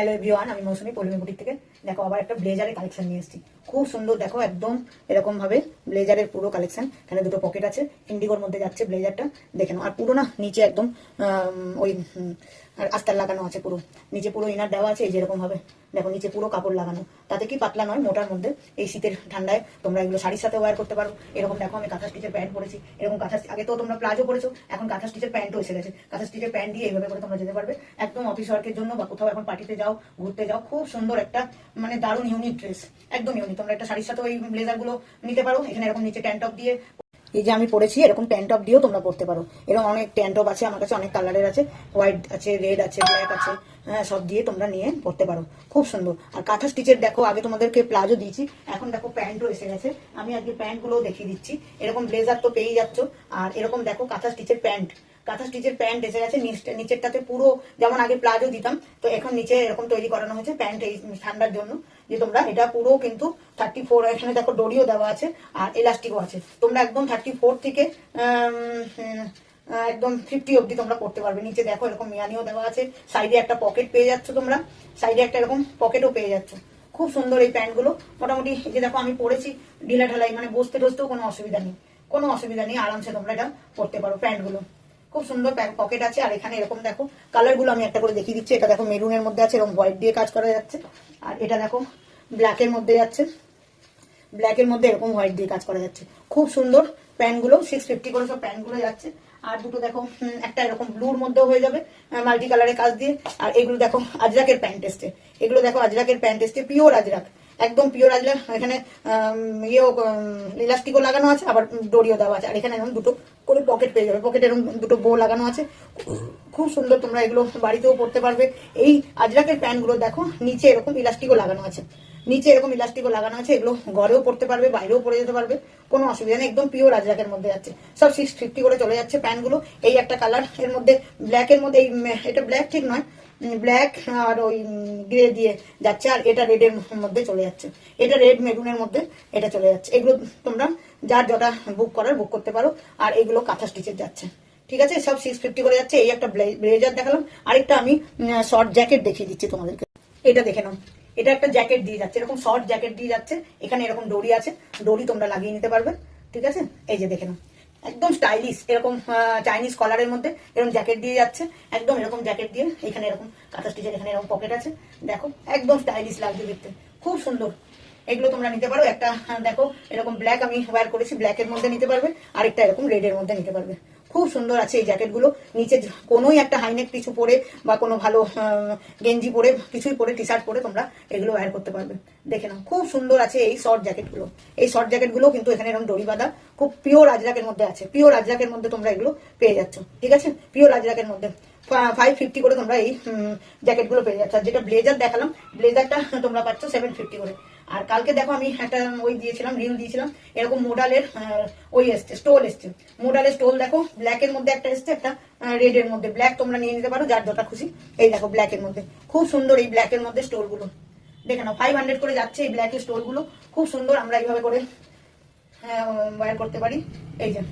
Hello everyone আমি মৌসুমি পল্লমী boutique থেকে। দেখো আবার একটা ব্লেজারের কালেকশন নিয়ে এসেছি। খুব সুন্দর, দেখো একদম এরকম ভাবে ব্লেজারের পুরো কালেকশন এখানে দুটো পকেট আছে ইন্ডিগোর মধ্যে যাচ্ছে ব্লেজারটা, দেখে নাও। আর পুরো না, নিচে একদম ওই আস্তার লাগানো আছে পুরো। নিচে পুরো ইনার দেওয়া আছে, এই যেরকম ভাবে। দেখো, নিচে পুরো কাপড় লাগানো। তাতে কি পাতলা নয়, মোটার মধ্যে। এই শীতের ঠান্ডায় তোমরা এগুলো শাড়ির সাথে ওয়ার করতে পারো। এরকম দেখো, আমি কাঁথা স্টিচের প্যান্ট পরেছি। এরকম কাঁথা আগে তো তোমরা প্লাজো পরেছো, এখন কাঁথা স্টিচের প্যান্টও এসে গেছে। কাঁথা স্টিচের প্যান্ট দিয়ে এইভাবে করে তোমরা যেতে পারবে। একদম অফিস ওয়ার্কের জন্য বা কোথাও এখন পার্টিতে যাও, ঘুরতে যাও, খুব সুন্দর একটা মানে দারুণ ইউনিক ড্রেস একদম ইউনিক তোমরা একটা শাড়ির সাথে ওই ব্লেজারগুলো নিতে পারো, এখানে এরকম নিচে টপ দিয়ে। এই যে আমি পরেছি, এরকম টপ দিয়েও তোমরা পড়তে পারো। এরকম অনেক টপ আছে, আমার কাছে অনেক কালারের আছে। হোয়াইট আছে রেড আছে ব্ল্যাক আছে হ্যাঁ সব দিয়ে তোমরা নিয়ে পড়তে পারো। খুব সুন্দর। আর কাঁথা স্টিচের দেখো, আগে তোমাদেরকে প্লাজো দিয়েছি, এখন দেখো প্যান্টও এসে গেছে। আমি আজকে প্যান্টগুলোও দেখিয়ে দিচ্ছি। এরকম ব্লেজার তো পেয়েই যাচ্ছ। আর এরকম দেখো কাঁথা স্টিচের প্যান্ট। কাঁথা স্টিচের প্যান্ট এসে গেছে, নিচ- নিচেরটাতে পুরো যেমন আগে প্লাজো দিতাম, তো এখন নিচে এরকম তৈরি করানো হয়েছে প্যান্ট এই ঠান্ডার জন্য, যে তোমরা এটা পুরো কিন্তু থার্টি ফোর এখানে দেখো ডোরিও দেওয়া আছে আর এলাস্টিকও আছে। তোমরা একদম থার্টি ফোর থেকে একদম ফিফটি অব্দি তোমরা করতে পারবে। নিচে দেখো এরকম মিয়ানিও দেওয়া আছে সাইডে একটা পকেট পেয়ে যাচ্ছ তোমরা সাইডে একটা এরকম পকেটও পেয়ে যাচ্ছ। খুব সুন্দর এই প্যান্টগুলো মোটামুটি যে দেখো আমি পরেছি ঢিলা ঢালাই মানে বসতে টসতেও কোনো অসুবিধা নেই, কোনো অসুবিধা নেই, আরামসে তোমরা এটা পরতে পারো প্যান্টগুলো খুব সুন্দর পকেট আছে, আর এখানে এরকম দেখো কালারগুলো আমি একটা করে দেখিয়ে দিচ্ছি। এটা দেখো মেরুনের মধ্যে আছে, এরকম হোয়াইট দিয়ে কাজ করা যাচ্ছে। আর এটা দেখো ব্ল্যাকের মধ্যে যাচ্ছে। ব্ল্যাকের মধ্যে এরকম হোয়াইট দিয়ে কাজ করা যাচ্ছে। খুব সুন্দর প্যান্টগুলো সিক্স ফিফটি করে সব প্যান্টগুলো যাচ্ছে। আর দুটো দেখো একটা এরকম ব্লুর মধ্যেও হয়ে যাবে মাল্টি কালারের কাজ দিয়ে। আর এগুলো দেখো, আজরাকের প্যান্ট এসছে এগুলো দেখো, আজরাকের প্যান্ট এসছে পিওর আজরাক। একদম পিওর আজরাক, এখানে ইয়েও ইলাস্টিকও লাগানো আছে, আবার ডোরিও দেওয়া আছে। আর এখানে এরকম দুটো করে পকেট পেয়ে যাবে। পকেটে এরকম দুটো বো লাগানো আছে। খুব সুন্দর তোমরা এগুলো বাড়িতেও পড়তে পারবে। এই আজরাকের প্যান্টগুলো দেখো, নিচে এরকম ইলাস্টিকও লাগানো আছে। নিচে এরকম ইলাস্টিকও লাগানো আছে, এগুলো ঘরেও পড়তে পারবে, বাইরেও পরে যেতে পারবে। কোনো অসুবিধা নেই, একদম পিওর আজরাকের মধ্যে যাচ্ছে। সব সিক্স ফিফটি করে চলে যাচ্ছে প্যান্টগুলো এই একটা কালারের মধ্যে ব্ল্যাকের মধ্যে, এই, এটা ব্ল্যাক ঠিক নয়। ব্ল্যাক আর ওই গ্রে দিয়ে যাচ্ছে, আর এটা রেডের মধ্যে চলে যাচ্ছে। এটা রেড মেরুনের মধ্যে এটা চলে যাচ্ছে। এগুলো তোমরা যার যটা বুক করার বুক করতে পারো, আর এগুলো কাঁথা স্টিচের যাচ্ছে। ঠিক আছে? সব সিক্স ফিফটি করে যাচ্ছে, এই একটা ব্লেজার দেখালাম। আরেকটা আমি শর্ট জ্যাকেট দেখিয়ে দিচ্ছি তোমাদেরকে। এটা দেখে নাও। এটা একটা জ্যাকেট দিয়ে যাচ্ছে। এরকম শর্ট জ্যাকেট দিয়ে যাচ্ছে। এখানে এরকম দড়ি আছে। দড়ি তোমরা লাগিয়ে নিতে পারবে। ঠিক আছে? এই যে দেখে নাও। একদম স্টাইলিশ এরকম চাইনিজ কলারের মধ্যে এরকম জ্যাকেট দিয়ে যাচ্ছে, একদম এরকম জ্যাকেট দিয়ে, এখানে এরকম কাঁথা স্টিচের এখানে এরকম পকেট আছে। দেখো, একদম স্টাইলিশ লাগছে দেখতে। খুব সুন্দর। এগুলো তোমরা নিতে পারো। একটা দেখো, এরকম ব্ল্যাক আমি ওয়ার করেছি ব্ল্যাকের মধ্যে নিতে পারবে, আরেকটা এরকম রেডের মধ্যে নিতে পারবে। খুব সুন্দর আছে এই জ্যাকেটগুলো নিচে কোনোই একটা হাইনেক কিছু পরে বা কোনো ভালো গেঞ্জি পরে, কিছুই পরে টি শার্ট পরে তোমরা এগুলো ওয়্যার করতে পারবে। দেখে নাও, খুব সুন্দর আছে এই শর্ট জ্যাকেটগুলো এই শর্ট জ্যাকেটগুলো কিন্তু এখানে এরকম দড়ি বাঁধা, খুব পিওর আজরাকের মধ্যে আছে। পিওর আজরাকের মধ্যে তোমরা এগুলো পেয়ে যাচ্ছ, ঠিক আছে? পিওর আজরাকের মধ্যে। ফাইভ ফিফটি করে তোমরা এই জ্যাকেটগুলো পেয়ে যাচ্ছ। যেটা ব্লেজার দেখালাম ব্লেজারটা তোমরা পাচ্ছ সেভেন ফিফটি করে। আর কালকে দেখো আমি একটা ওই দিয়েছিলাম রিল দিয়েছিলাম, এরকম মোডালের ওই এসছে স্টোল এসছে। মোডালের স্টোল দেখো ব্ল্যাকের মধ্যে একটা এসছে, একটা রেডের মধ্যে। ব্ল্যাক তোমরা নিয়ে নিতে পারো, যার যটা খুশি। এই দেখো ব্ল্যাকের মধ্যে। খুব সুন্দর এই ব্ল্যাকের মধ্যে স্টোলগুলো দেখে নাও ফাইভ হান্ড্রেড করে যাচ্ছে এই ব্ল্যাকের স্টোলগুলো খুব সুন্দর আমরা এইভাবে করে ওয়্যার করতে পারি। এই যে,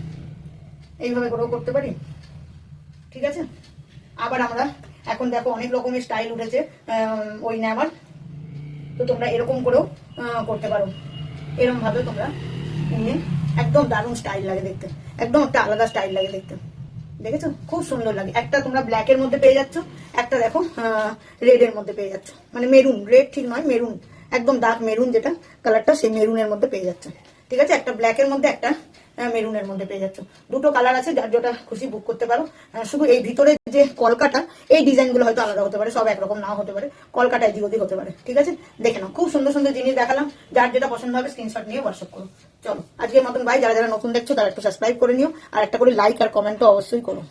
এইভাবে করেও করতে পারি। ঠিক আছে? আবার আমরা, এখন দেখো অনেক রকমের স্টাইল উঠেছে ওই নেওয়ার। তো তোমরা এরকম করেও করতে পারো। এরকম ভাবে তোমরা নিয়ে একদম দারুণ স্টাইল লাগে দেখতে। একদম একটা আলাদা স্টাইল লাগে দেখতে। দেখেছ? খুব সুন্দর লাগে। একটা তোমরা ব্ল্যাকের মধ্যে পেয়ে যাচ্ছ, একটা দেখো রেড এর মধ্যে পেয়ে যাচ্ছ। মানে মেরুন রেড ঠিক নয় মেরুন একদম ডার্ক মেরুন যেটা কালারটা সেই মেরুনের মধ্যে পেয়ে যাচ্ছে। ঠিক আছে? একটা ব্ল্যাকের মধ্যে একটা মেরুনের মধ্যে পেয়ে যাচ্ছ। দুটো কালার আছে, যার যেটা খুশি বুক করতে পারো। শুধু এই ভিতরে যে কলকাটা এই ডিজাইনগুলো হয়তো আলাদা হতে পারে, সব একরকম নাও হতে পারে। কলকাটা এদিক ওদিক হতে পারে, ঠিক আছে? দেখে নাও, খুব সুন্দর সুন্দর জিনিস দেখালাম। যার যেটা পছন্দ হবে স্ক্রিনশট নিয়ে হোয়াটসঅ্যাপ করো। চলো, আজকের মতন ভাই যারা যারা নতুন দেখছ, তারা একটু সাবস্ক্রাইব করে নিও। আর একটা করে লাইক আর কমেন্টও অবশ্যই করো।